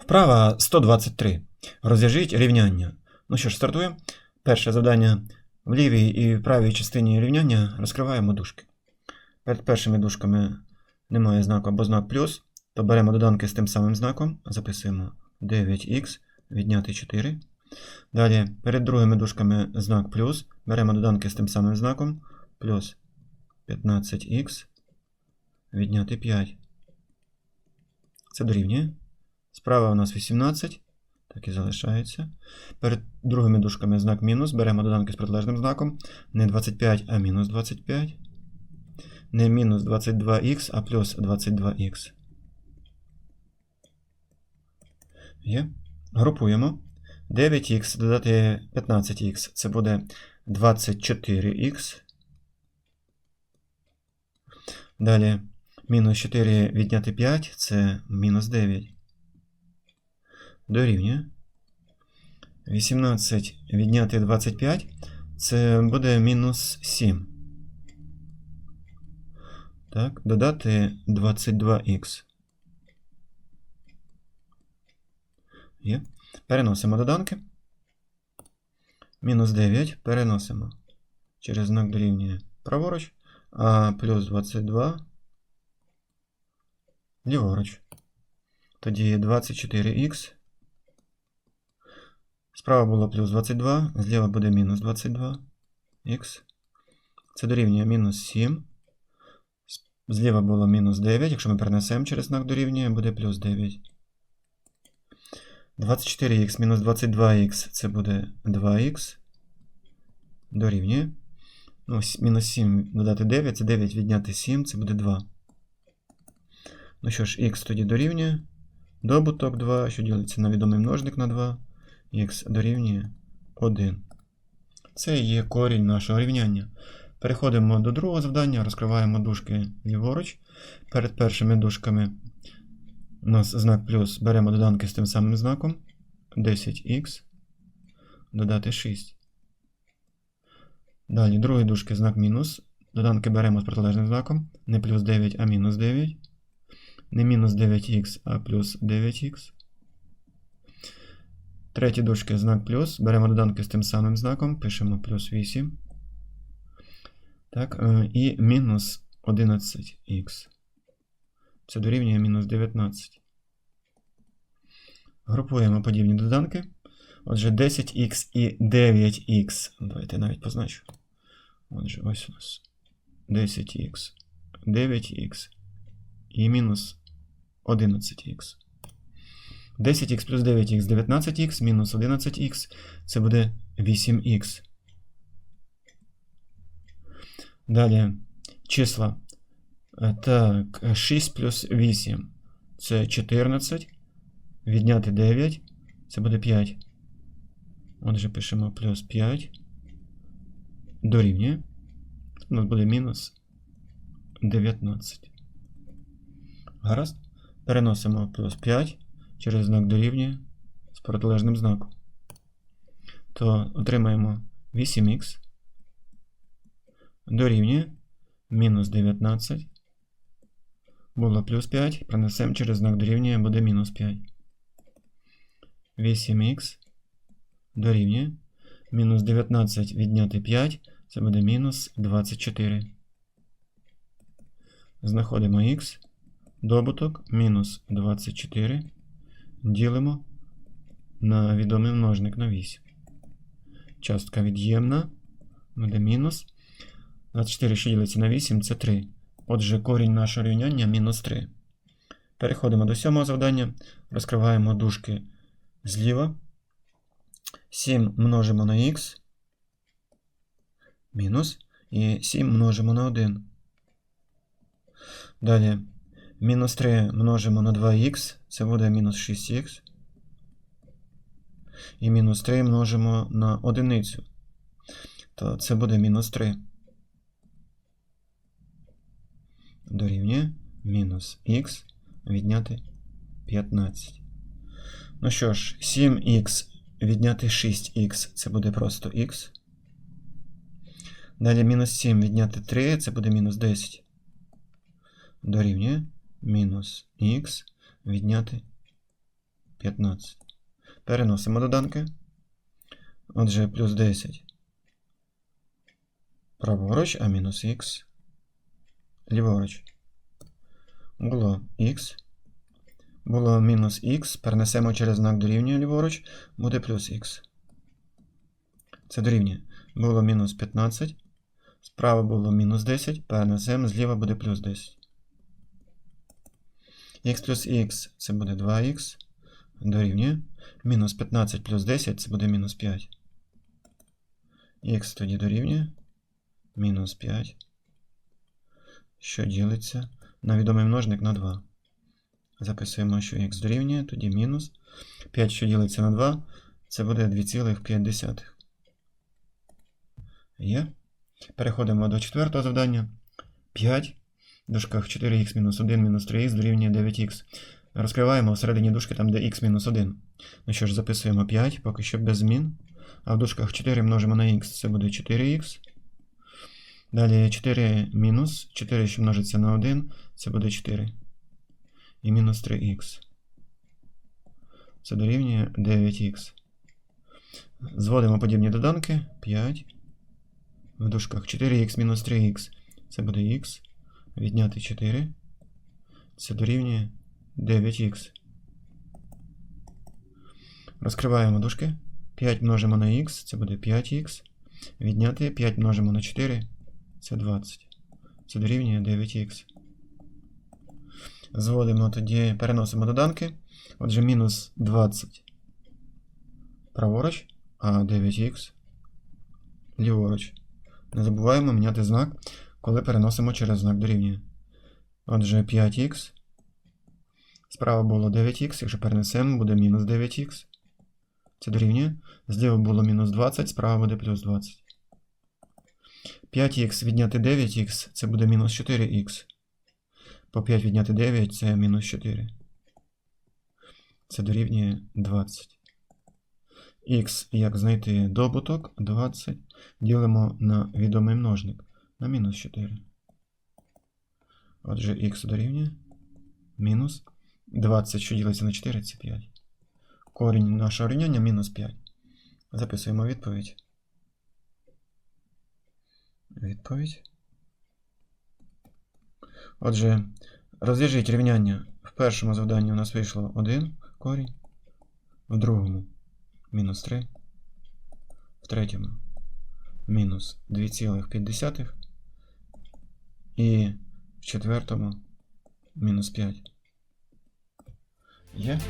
Вправа 123. Розв'яжіть рівняння. Ну що ж, стартуємо. Перше завдання в лівій і правій частині рівняння розкриваємо дужки. Перед першими дужками немає знаку або знак плюс, то беремо доданки з тим самим знаком, записуємо 9х, відняти 4. Далі перед другими дужками знак плюс, беремо доданки з тим самим знаком, плюс 15х, відняти 5. Це дорівнює. Справа у нас 18, так і залишається. Перед другими дужками знак мінус. Беремо доданки з протилежним знаком. Не 25, а мінус 25. Не мінус 22х, а плюс 22х. Є. Групуємо. 9х додати 15х. Це буде 24х. Далі мінус 4 відняти 5 це мінус 9. Дорівнює. 18 відняти 25 це буде мінус 7. Так, додати 22х. Є. Переносимо доданки. Мінус 9 переносимо через знак дорівнює праворуч, а плюс 22 ліворуч. Тоді 24х. Справа було плюс 22, зліва буде мінус 22х. Це дорівнює мінус 7. Зліва було мінус 9. Якщо ми перенесемо через знак дорівнює, буде плюс 9. 24х мінус 22х це буде 2х. Дорівнює. Ну, мінус 7 додати 9, це 9 відняти 7, це буде 2. Ну що ж, х тоді дорівнює. Добуток 2, що ділиться на відомий множник на 2. Х дорівнює 1. Це є корінь нашого рівняння. Переходимо до другого завдання, розкриваємо дужки ліворуч. Перед першими дужками у нас знак плюс. Беремо доданки з тим самим знаком. 10х. Додати 6. Далі другої дужки знак мінус. Доданки беремо з протилежним знаком. Не плюс 9, а мінус 9. Не мінус 9х, а плюс 9х. Треті дужки знак плюс. Беремо доданки з тим самим знаком. Пишемо плюс 8. Так, е, і мінус 11х. Це дорівнює мінус 19. Групуємо подібні доданки. Отже, 10х і 9х. Давайте навіть позначу. Отже, ось у нас 10х, 9х і мінус 11х. 10х плюс 9х 19х, мінус 11х. Це буде 8х. Далі числа. Е, Так, 6 плюс 8 це 14. Відняти 9. Це буде 5. Отже, пишемо плюс 5. Дорівнює. У нас буде мінус 19. Гаразд. Переносимо плюс 5 через знак дорівнює з протилежним знаком. То отримаємо 8х. Дорівнює мінус 19. Було плюс 5. Пронесемо через знак дорівнює, буде мінус 5. 8х дорівнює. Мінус 19 відняти 5. Це буде мінус 24. Знаходимо х. Добуток мінус 24. Ділимо на відомий множник на 8. Частка від'ємна. Буде мінус. 24, що ділиться на 8, це 3. Отже, корінь нашого рівняння мінус 3. Переходимо до сьомого завдання. Розкриваємо дужки зліва. 7 множимо на х. Мінус. І 7 множимо на 1. Далі. Мінус 3 множимо на 2х. Це буде мінус 6х. І мінус 3 множимо на одиницю. То це буде мінус 3. Дорівнює мінус х відняти 15. Ну що ж, 7х відняти 6х це буде просто х. Далі мінус 7 відняти 3 це буде мінус 10. Дорівнює мінус х відняти 15. Переносимо доданки. Отже, плюс 10 праворуч, а мінус х ліворуч. Було х. Було мінус х. Перенесемо через знак дорівнює ліворуч, буде плюс х. Це дорівнює. Було мінус 15. Справа було мінус 10. Перенесемо, зліва буде плюс 10. Х плюс х це буде 2х. Дорівнює. Мінус 15 плюс 10 це буде мінус 5. х тоді дорівнює. Мінус 5. Що ділиться на відомий множник на 2. Записуємо, що х дорівнює, тоді мінус. 5, що ділиться на 2, це буде 2,5. Є. Переходимо до четвертого завдання. 5. В дужках 4х мінус 1 мінус 3х дорівнює 9х. Розкриваємо всередині дужки там, де х мінус 1. Ну що ж, записуємо 5, поки що без змін. А в дужках 4 множимо на х, це буде 4х. Далі 4 мінус 4, що множиться на 1, це буде 4. І мінус 3х. Це дорівнює 9х. Зводимо подібні доданки. 5. В дужках 4х мінус 3х. Це буде х. Відняти 4. Це дорівнює 9х. Розкриваємо дужки. 5 множимо на х, це буде 5х. Відняти 5 множимо на 4. Це 20. Це дорівнює 9х. Зводимо тоді, переносимо доданки. Отже, мінус 20 праворуч, а 9х ліворуч. Не забуваємо міняти знак, коли переносимо через знак дорівнює. Отже, 5х. Справа було 9х, якщо перенесемо, буде мінус 9х. Це дорівнює. Зліва було мінус 20, справа буде плюс 20. 5х відняти 9х це буде мінус 4х. По 5 відняти 9 це мінус 4. Це дорівнює 20. Х, як знайти добуток 20, ділимо на відомий множник на мінус 4. Отже, х дорівнює мінус 20, що ділиться на 4, це 5. Корінь нашого рівняння мінус 5. Записуємо відповідь. Відповідь. Отже, розв'яжіть рівняння. В першому завданні у нас вийшло 1 корінь, в другому мінус 3, в третьому мінус 2,5 і в четвертому мінус 5. Є?